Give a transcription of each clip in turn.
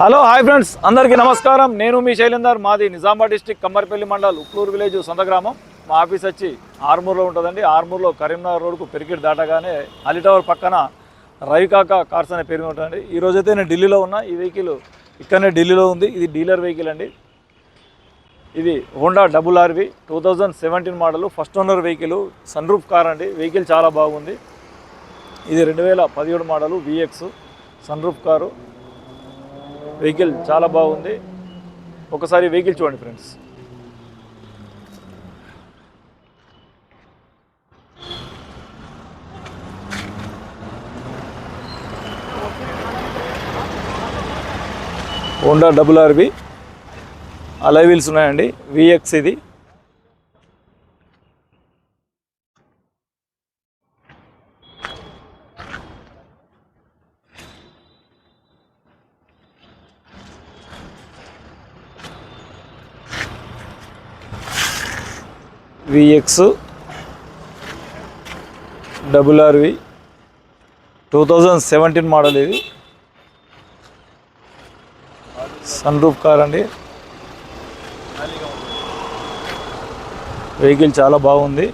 Hello hi friends అందరికీ నమస్కారం. నేను మీ శైలేందర్. మాది నిజామాబాద్ డిస్టిక్ కమ్మర్పల్లి మండల్ ఉప్లూరు విలేజ్ సొంత గ్రామం. మా ఆఫీస్ వచ్చి ఆర్మూర్లో ఉంటుందండి. ఆర్మూర్లో కరీంనగర్ రోడ్కు పెరిగిట్ దాటగానే అలీ టవర్ పక్కన రవికాక కార్స్ అనే పేరు ఉంటుందండి. ఈరోజైతే నేను ఢిల్లీలో ఉన్నా. ఈ వెహికల్ ఇక్కడనే ఢిల్లీలో ఉంది. ఇది డీలర్ వెహికల్ అండి. ఇది Honda double RV two thousand seventeen model first owner vehicle sun roof car అండి. వెహికల్ చాలా బాగుంది. ఇది రెండు వేల పదిహేడు model VX sun roof car vehicle చాలా బాగుంది. ఒకసారి వెహికల్ చూడండి friends. Honda double RV. Alloy wheels ఉన్నాయండి. విఎక్స్ ఇది. VX double RV two thousand seventeen model ఇది. సన్ రూఫ్ కార్ అండి. వెహికల్ చాలా బాగుంది.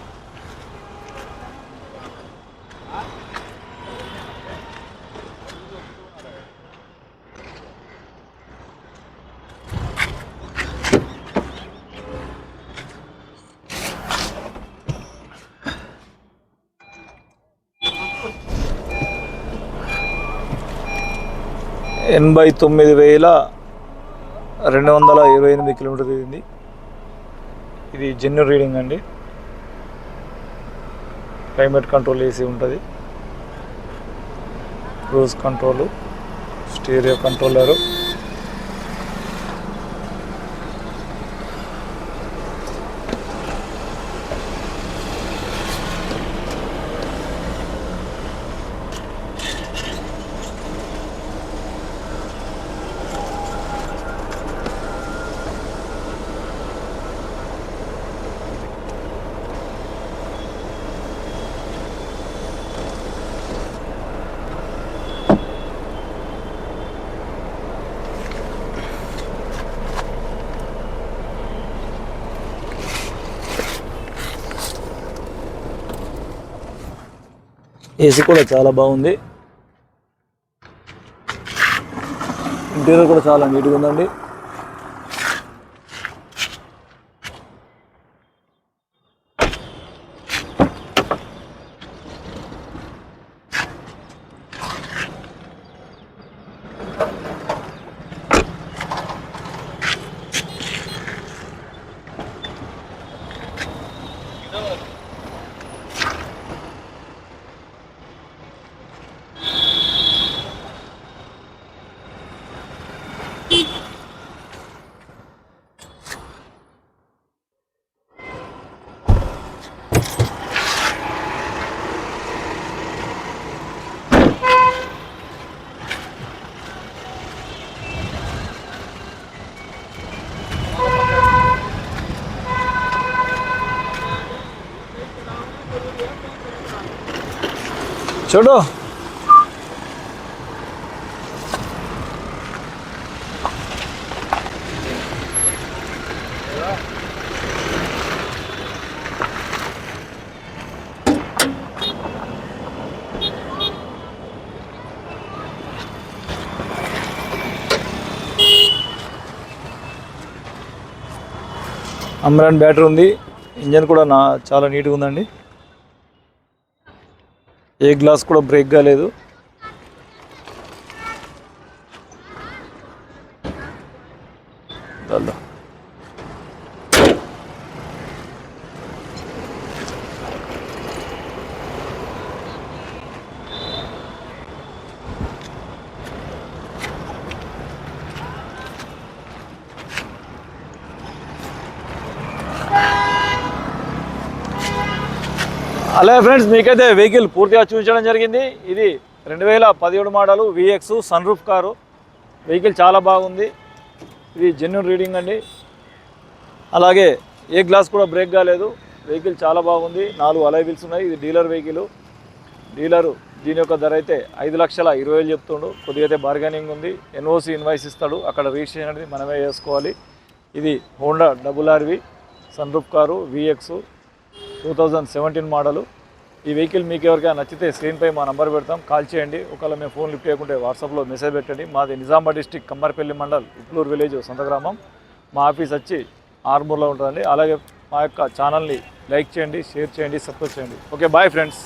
ఎనభై తొమ్మిది వేల రెండు వందల ఇరవై ఎనిమిది కిలోమీటర్ తిరిగింది. ఇది జెన్యున్ రీడింగ్ అండి. క్లైమేట్ కంట్రోల్ ఏసీ ఉంటుంది. Cruise control stereo controller. AC కూడా చాలా బాగుంది. ఇంటీరియర్ కూడా చాలా నీట్గా ఉందండి. చూడు. అమ్రాన్ బ్యాటరీ ఉంది. ఇంజన్ కూడా నా చాలా నీట్గా ఉందండి. ఏ గ్లాస్ కూడా బ్రేక్ కాలేదు అలాగే ఫ్రెండ్స్ మీకైతే వెహికల్ పూర్తిగా చూపించడం జరిగింది. ఇది రెండు వేల పదిహేడు model VX sun roof car. Vehicle చాలా బాగుంది. ఇది జెన్యున్ రీడింగ్ అండి. అలాగే ఏ గ్లాస్ కూడా బ్రేక్ కాలేదు. వెహికల్ చాలా బాగుంది. నాలుగు అలైబిల్స్ ఉన్నాయి. ఇది డీలర్ వెహికల్. డీలరు దీని యొక్క ధర అయితే ఐదు లక్షల ఇరవై వేలు చెప్తుండు. కొద్దిగా అయితే బార్గెనింగ్ ఉంది. ఎన్ఓసి ఇన్వాయిస్ ఇస్తాడు. అక్కడ రిజిస్ట్రేషన్ అనేది మనమే చేసుకోవాలి. ఇది Honda double RV sun roof car VX two thousand seventeen model. ఈ వెహికల్ మీకు ఎవరికైనా నచ్చితే స్క్రీన్పై మా నంబర్ పెడతాం. కాల్ చేయండి. ఒకవేళ మేము ఫోన్ లిఫ్ట్ చేయకుంటే వాట్సాప్లో మెసేజ్ పెట్టండి. మాది నిజామాబాద్ డిస్టిక్ కమ్మర్పల్లి మండల్ ఉప్లూరు విలేజ్ సొంత గ్రామం. మా ఆఫీస్ వచ్చి ఆర్మూర్లో ఉంటుందండి. అలాగే మా యొక్క ఛానల్ని లైక్ చేయండి షేర్ చేయండి సబ్స్క్రైబ్ చేయండి. Okay bye friends.